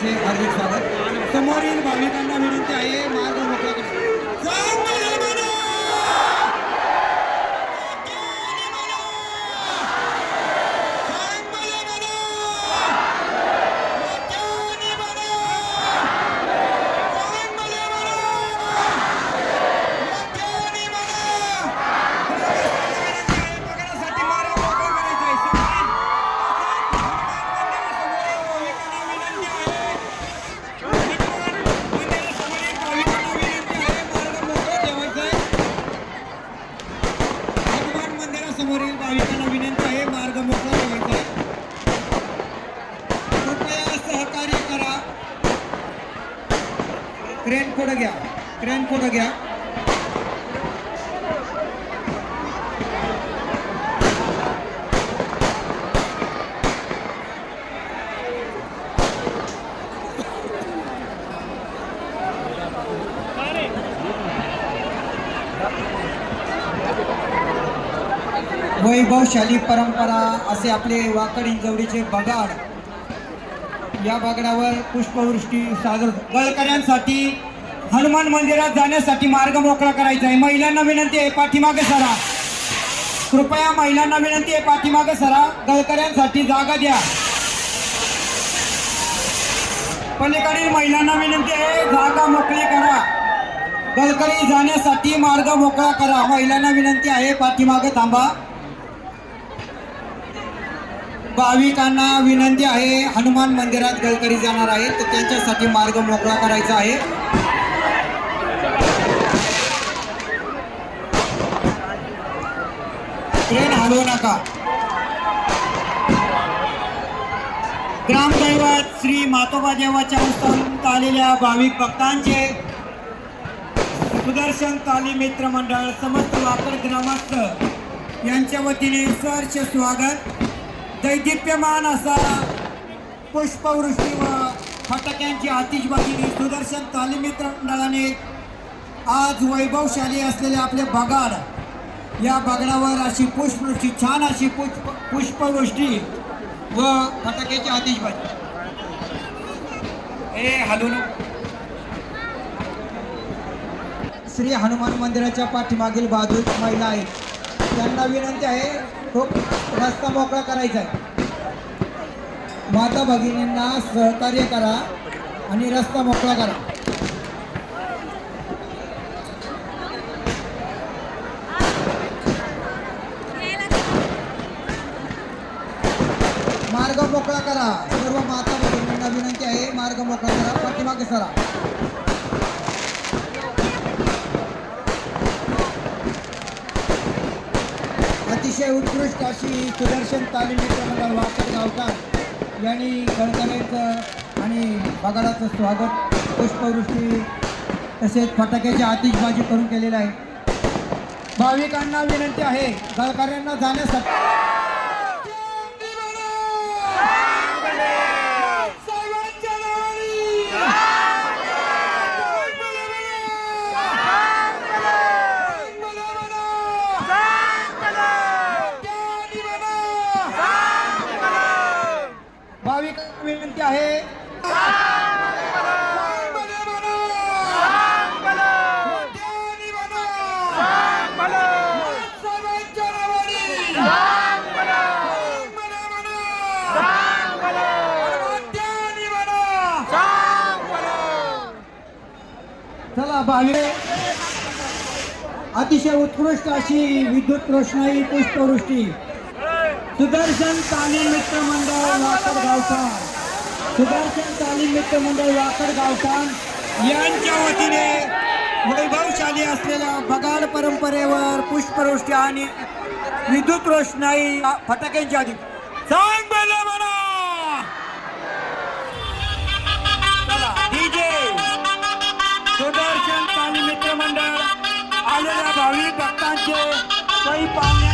हार्दिक स्वागत. समोरील भाविकांना विनंती आहे मार्ग येथील भाविकांना विनंती आहे. मार्ग मोकळा ठेवायचा आहे. कृपया सहकार्य करा. क्रेन पुढं घ्या. क्रेन पुढं घ्या. वैभवशाली परंपरा असे आपले वाकड इंजवडीचे बगाड. या बगडावर पुष्पवृष्टी साजर गळकऱ्यांसाठी हनुमान मंदिरात जाण्यासाठी मार्ग मोकळा करायचा आहे. महिलांना विनंती आहे पाठीमागे सरा. कृपया महिलांना विनंती आहे पाठीमागे सरा. गळकऱ्यांसाठी जागा द्या. पलीकडील महिलांना विनंती आहे जागा मोकळी करा. गळकरी जाण्यासाठी मार्ग मोकळा करा. महिलांना विनंती आहे पाठीमागे थांबा. भाविकांना विनंती आहे हनुमान मंदिरात गलकरी जाणार आहे तर त्यांच्यासाठी मार्ग मोकळा करायचा आहे. ट्रेन हलवू नका. ग्रामदैवत श्री मातोबा देवाच्या उत्सवात आलेल्या भाविक भक्तांचे सुदर्शन ताली मित्र मंडळ समस्त वापर ग्रामस्थ यांच्या वतीने सहर्ष स्वागत. दैदिप्यमान असा पुष्पवृष्टी व फटाक्यांची आतिषबाजीने सुदर्शन तालीम मित्र मंडळाने आज वैभवशाली असलेले आपले बगाड. या बगडावर अशी पुष्पवृष्टी छान अशी पुष्प पुष्पवृष्टी व फटाक्याची आतिषबाजी. ए हलून श्री हनुमान मंदिराच्या पाठीमागील बाजूच महिला आहेत त्यांना विनंती आहे खूप रस्ता मोकळा करायचा आहे. माता भगिनींना सहकार्य करा आणि रस्ता मोकळा करा. मार्ग मोकळा करा. सर्व माता भगिनींना विनंती आहे मार्ग मोकळा करा. पाठीमागे सरा. अतिशय उत्कृष्ट अशी सुदर्शन तालीम मंडळ वापर गावकार यांनी गडकऱ्यांचं आणि बगाडाचं स्वागत पुष्पवृष्टी तसेच फटाक्याची आतिषबाजी करून केलेलं आहे. भाविकांना विनंती आहे गळकऱ्यांना जाण्यासाठी चला भाविक अतिशय उत्कृष्ट अशी विद्युत रोषणाई पुष्पवृष्टी. सुदर्शन तालीम मित्र मंडळ वाकड गावचा. सुदर्शन तालीम मित्र मंडळ वाकड गावठाण यांच्या वतीने वैभवशाली असलेल्या बगाड परंपरेवर पुष्पवृष्टी आणि विद्युत रोषणाई फटाक्यांची आधी सांग बरं म्हणा! चला डीजे सुदर्शन तालीम मित्र मंडळ आलेल्या भावी भक्तांचे